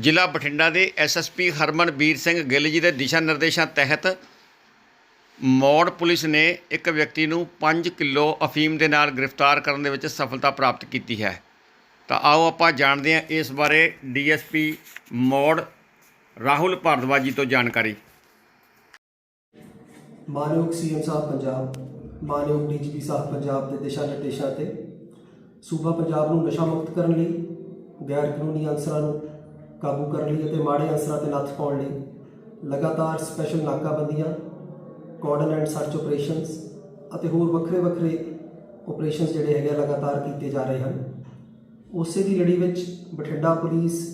ਜ਼ਿਲ੍ਹਾ ਬਠਿੰਡਾ ਦੇ ਐਸਐਸਪੀ ਹਰਮਨਬੀਰ ਸਿੰਘ ਗਿੱਲ ਜੀ ਦੇ ਦਿਸ਼ਾ ਨਿਰਦੇਸ਼ਾਂ ਤਹਿਤ ਮੌੜ ਪੁਲਿਸ ਨੇ ਇੱਕ ਵਿਅਕਤੀ ਨੂੰ 5 ਕਿਲੋ ਅਫੀਮ ਦੇ ਨਾਲ ਗ੍ਰਿਫਤਾਰ ਕਰਨ ਦੇ ਵਿੱਚ ਸਫਲਤਾ ਪ੍ਰਾਪਤ ਕੀਤੀ ਹੈ। ਤਾਂ ਆਓ ਆਪਾਂ ਜਾਣਦੇ ਹਾਂ ਇਸ ਬਾਰੇ ਡੀਐਸਪੀ ਮੌੜ ਰਾਹੁਲ ਭਾਰਦਵਾਜ ਜੀ ਤੋਂ ਜਾਣਕਾਰੀ। ਮਾਨਯੋਗ ਸੀਐਮ ਸਾਹਿਬ ਪੰਜਾਬ ਮਾਨਯੋਗ ਡੀਜੀਪੀ ਸਾਹਿਬ ਪੰਜਾਬ ਦੇ ਦਿਸ਼ਾ ਨਿਰਦੇਸ਼ਾਂ ਤੇ ਸੂਬਾ ਪੰਜਾਬ ਨੂੰ ਨਸ਼ਾ ਮੁਕਤ ਕਰਨ ਲਈ ਗੈਰ ਕਾਨੂੰਨੀ ਅਨਸਰਾਂ ਨੂੰ ਕਾਬੂ ਕਰਨ ਲਈ ਅਤੇ ਮਾੜੇ ਅਨਸਰਾਂ ਤੇ ਨੱਥ ਪਾਉਣ ਲਈ ਲਗਾਤਾਰ ਸਪੈਸ਼ਲ ਨਾਕਾਬੰਦੀਆਂ ਕੋਆਰਡਨ ਐਂਡ ਸਰਚ ਆਪਰੇਸ਼ਨਸ ਅਤੇ ਹੋਰ ਵੱਖਰੇ ਵੱਖਰੇ ਆਪਰੇਸ਼ਨਸ ਜਿਹੜੇ ਹੈਗੇ ਆ ਲਗਾਤਾਰ ਕੀਤੇ ਜਾ ਰਹੇ ਹਨ। ਉਸੇ ਦੀ ਲੜੀ ਵਿੱਚ ਬਠਿੰਡਾ ਪੁਲਿਸ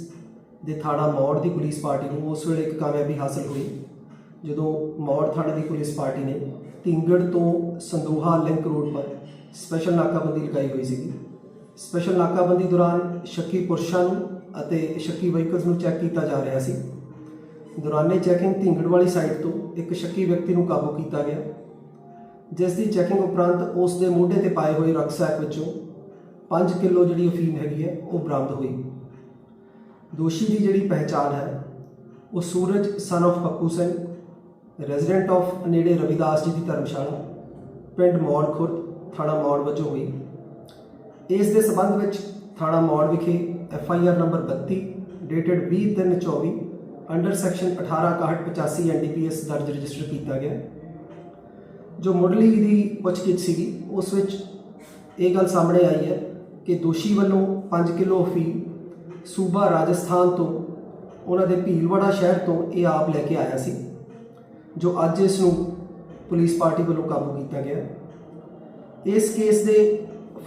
ਦੇ ਥਾਣਾ ਮੌੜ ਦੀ ਪੁਲਿਸ ਪਾਰਟੀ ਨੂੰ ਉਸ ਵੇਲੇ ਇੱਕ ਕਾਮਯਾਬੀ ਹਾਸਲ ਹੋਈ, ਜਦੋਂ ਮੌੜ ਥਾਣੇ ਦੀ ਪੁਲਿਸ ਪਾਰਟੀ ਨੇ ਢਿੰਗੜ ਤੋਂ ਸੰਦੋਹਾ ਲਿੰਕ ਰੋਡ ਪਰ ਸਪੈਸ਼ਲ ਨਾਕਾਬੰਦੀ ਲਗਾਈ ਹੋਈ ਸੀਗੀ। ਸਪੈਸ਼ਲ ਨਾਕਾਬੰਦੀ ਦੌਰਾਨ ਸ਼ੱਕੀ ਪੁਰਸ਼ਾਂ ਨੂੰ ਅਤੇ ਸ਼ੱਕੀ ਵਹੀਕਲਸ ਨੂੰ ਚੈੱਕ ਕੀਤਾ ਜਾ ਰਿਹਾ ਸੀ। ਦੌਰਾਨੇ ਚੈਕਿੰਗ ਢਿੰਗੜ ਵਾਲੀ ਸਾਈਡ ਤੋਂ ਇੱਕ ਸ਼ੱਕੀ ਵਿਅਕਤੀ ਨੂੰ ਕਾਬੂ ਕੀਤਾ ਗਿਆ, ਜਿਸ ਦੀ ਚੈਕਿੰਗ ਉਪਰੰਤ ਉਸ ਦੇ ਮੋਢੇ ਤੇ ਪਾਏ ਹੋਏ ਰਕਸੈਕ ਵਿੱਚੋਂ 5 ਕਿਲੋ ਜਿਹੜੀ ਅਫੀਮ ਹੈਗੀ ਹੈ, ਉਹ ਬਰਾਮਦ ਹੋਈ। ਦੋਸ਼ੀ ਦੀ ਜਿਹੜੀ ਪਹਿਚਾਣ ਹੈ, ਉਹ Suraj son of Pappu Singh resident of ਨੇੜੇ ਰਵਿਦਾਸ ਜੀ ਦੀ ਧਰਮਸ਼ਾਲਾ, ਪਿੰਡ ਮੌੜ ਖੁਰਦ ਥਾਣਾ ਮੌੜ ਵਜੋਂ ਹੋਈ। ਇਸ ਦੇ ਸਬੰਧ ਵਿੱਚ ਥਾਣਾ ਮੌੜ ਵਿਖੇ F I R number 32 dated 20/3/24 under section 186185 NDPS ਦਰਜ ਰਜਿਸਟਰ ਕੀਤਾ ਗਿਆ ਜੋ ਮੁੱਢਲੀ ਦੀ ਪੁੱਛਗਿੱਛ ਸੀਗੀ ਉਸ ਵਿੱਚ ਇਹ ਗੱਲ ਸਾਹਮਣੇ ਆਈ ਹੈ ਕਿ ਦੋਸ਼ੀ ਵੱਲੋਂ 5 ਕਿਲੋ ਅਫੀਮ ਸੂਬਾ ਰਾਜਸਥਾਨ ਤੋਂ ਉਹਨਾਂ ਦੇ ਭੀਲਵਾੜਾ ਸ਼ਹਿਰ ਤੋਂ ਇਹ ਆਪ ਲੈ ਕੇ ਆਇਆ ਸੀ ਜੋ ਅੱਜ ਇਸ ਨੂੰ ਪੁਲਿਸ ਪਾਰਟੀ ਵੱਲੋਂ ਕਾਬੂ ਕੀਤਾ ਗਿਆ ਇਸ ਕੇਸ ਦੇ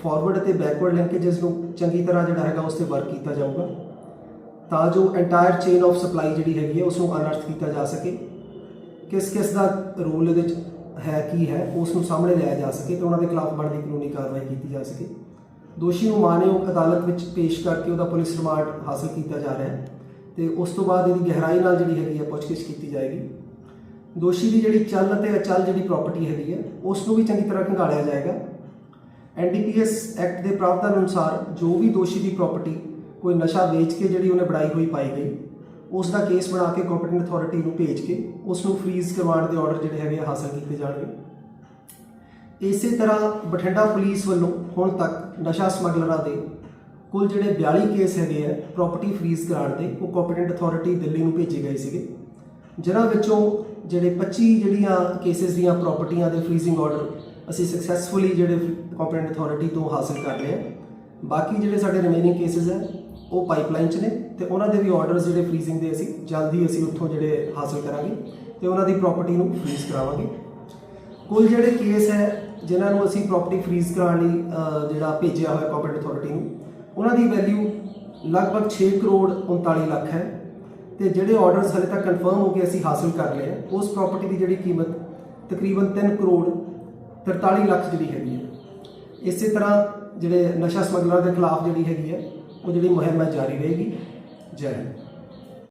ਫਾਰਵਰਡ ਅਤੇ ਬੈਕਵਰਡ ਲਿੰਕੇजेस ਨੂੰ ਚੰਗੀ ਤਰ੍ਹਾਂ ਜਿਹੜਾ ਹੈਗਾ ਉਸ ਤੇ ਵਰਕ ਕੀਤਾ ਜਾਊਗਾ, ਤਾਂ ਜੋ ਐਂਟਾਇਰ ਚੇਨ ਆਫ ਸਪਲਾਈ ਜਿਹੜੀ ਹੈਗੀ ਹੈ ਉਸ ਨੂੰ ਅਨਰਥ ਕੀਤਾ ਜਾ ਸਕੇ। ਕਿਸ ਕਿਸ ਦਾ ਰੋਲ ਇਹਦੇ ਵਿੱਚ ਹੈ, ਕੀ ਹੈ ਉਸ ਨੂੰ ਸਾਹਮਣੇ ਲਿਆ ਜਾ ਸਕੇ ਤੇ ਉਹਨਾਂ ਦੇ ਖਿਲਾਫ ਬਣਦੀ ਕਾਨੂੰਨੀ ਕਾਰਵਾਈ ਕੀਤੀ ਜਾ ਸਕੇ। ਦੋਸ਼ੀ ਨੂੰ ਮਾਨਯੋਗ ਅਦਾਲਤ ਵਿੱਚ ਪੇਸ਼ ਕਰਕੇ ਉਹਦਾ ਪੁਲਿਸ ਰਿਮਾਂਡ ਹਾਸਲ ਕੀਤਾ ਜਾ ਰਿਹਾ ਹੈ ਤੇ ਉਸ ਤੋਂ ਬਾਅਦ ਇਹਦੀ ਗਹਿਰਾਈ ਨਾਲ ਜਿਹੜੀ ਹੈਗੀ ਹੈ ਪੁੱਛਗਿੱਛ ਕੀਤੀ ਜਾਏਗੀ। ਦੋਸ਼ੀ ਦੀ ਜਿਹੜੀ ਚੱਲ ਅਤੇ ਅਚਲ ਜਿਹੜੀ ਪ੍ਰਾਪਰਟੀ ਹੈਗੀ ਹੈ ਉਸ ਨੂੰ ਵੀ ਚੰਗੀ ਤਰ੍ਹਾਂ ਖੰਗਾਲਿਆ ਜਾਏਗਾ। ਐਨਡੀਪੀਐਸ ਐਕਟ ਦੇ ਪ੍ਰਾਵਧਾਨ ਅਨੁਸਾਰ ਜੋ ਵੀ ਦੋਸ਼ੀ ਦੀ ਪ੍ਰਾਪਰਟੀ ਕੋਈ ਨਸ਼ਾ ਵੇਚ ਕੇ ਜਿਹੜੀ ਉਹਨੇ ਬਣਾਈ ਹੋਈ ਪਾਈ ਗਈ, ਉਸ ਦਾ ਕੇਸ ਬਣਾ ਕੇ ਕੰਪੀਟੈਂਟ ਅਥਾਰਟੀ ਨੂੰ ਭੇਜ ਕੇ ਉਸ ਨੂੰ ਫ੍ਰੀਜ਼ ਕਰਵਾਉਣ ਦੇ ਆਰਡਰ ਜਿਹੜੇ ਹੈਗੇ ਆ ਹਾਸਲ ਕੀਤੇ ਜਾਣਗੇ। ਇਸੇ ਤਰ੍ਹਾਂ ਬਠਿੰਡਾ ਪੁਲਿਸ ਵੱਲੋਂ ਹੁਣ ਤੱਕ ਨਸ਼ਾ ਸਮਗਲਰਾਂ ਦੇ ਕੁੱਲ ਜਿਹੜੇ 42 ਕੇਸ ਹੈਗੇ ਆ ਪ੍ਰਾਪਰਟੀ ਫ੍ਰੀਜ਼ ਕਰਾਉਣ ਦੇ, ਉਹ ਕੰਪੀਟੈਂਟ ਅਥਾਰਟੀ ਦਿੱਲੀ ਨੂੰ ਭੇਜੇ ਗਏ ਸੀਗੇ। ਜਿਨ੍ਹਾਂ ਵਿੱਚੋਂ ਜਿਹੜੇ 25 ਜਿਹੜੀਆਂ ਕੇਸਿਸ ਦੀਆਂ ਪ੍ਰਾਪਰਟੀਆਂ ਦੇ ਫ੍ਰੀਜ਼ਿੰਗ ਆਰਡਰ ਅਸੀਂ ਸਕਸੈਸਫੁਲੀ ਜਿਹੜੇ ਕੰਪੀਟੈਂਟ ਅਥਾਰਟੀ ਤੋਂ ਹਾਸਲ ਕਰ ਲਏ ਆ। ਬਾਕੀ ਜਿਹੜੇ ਸਾਡੇ ਰਿਮੇਨਿੰਗ ਕੇਸਿਸ ਹੈ, ਉਹ ਪਾਈਪਲਾਈਨ 'ਚ ਨੇ ਤੇ ਉਹਨਾਂ ਦੇ ਵੀ ਆਰਡਰਸ ਜਿਹੜੇ ਫ੍ਰੀਜ਼ਿੰਗ ਦੇ ਅਸੀਂ ਜਲਦੀ ਅਸੀਂ ਉੱਥੋਂ ਜਿਹੜੇ ਹਾਸਲ ਕਰਾਂਗੇ ਤੇ ਉਹਨਾਂ ਦੀ ਪ੍ਰਾਪਰਟੀ ਨੂੰ ਫ੍ਰੀਜ਼ ਕਰਾਵਾਂਗੇ। ਕੁੱਲ ਜਿਹੜੇ ਕੇਸ ਹੈ, ਜਿਨ੍ਹਾਂ ਨੂੰ ਅਸੀਂ ਪ੍ਰਾਪਰਟੀ ਫ੍ਰੀਜ਼ ਕਰਾਉਣ ਲਈ ਜਿਹੜਾ ਭੇਜਿਆ ਹੋਇਆ ਕੰਪੀਟੈਂਟ ਅਥਾਰਟੀ ਨੂੰ, ਉਹਨਾਂ ਦੀ ਵੈਲਿਊ ਲਗਭਗ 6 ਕਰੋੜ 39 ਲੱਖ ਹੈ ਤੇ ਜਿਹੜੇ ਆਰਡਰਸ ਹਲੇ ਤੱਕ ਕਨਫਰਮ ਹੋ ਕੇ ਅਸੀਂ ਹਾਸਲ ਕਰ ਲਏ ਆ, ਉਸ ਪ੍ਰਾਪਰਟੀ ਦੀ ਜਿਹੜੀ ਕੀਮਤ ਤਕਰੀਬਨ 3 ਕਰੋੜ 43 ਲੱਖ ਜਿਹੜੀ ਹੈਗੀ ਹੈ। ਇਸੇ ਤਰ੍ਹਾਂ ਜਿਹੜੇ ਨਸ਼ਾ ਸਮਗਲਰਾਂ ਦੇ ਖਿਲਾਫ ਜਿਹੜੀ ਹੈਗੀ ਹੈ, ਉਹ ਜਿਹੜੀ ਮੁਹਿੰਮ ਹੈ ਜਾਰੀ ਰਹੇਗੀ। ਜੈ ਹਿੰਦ।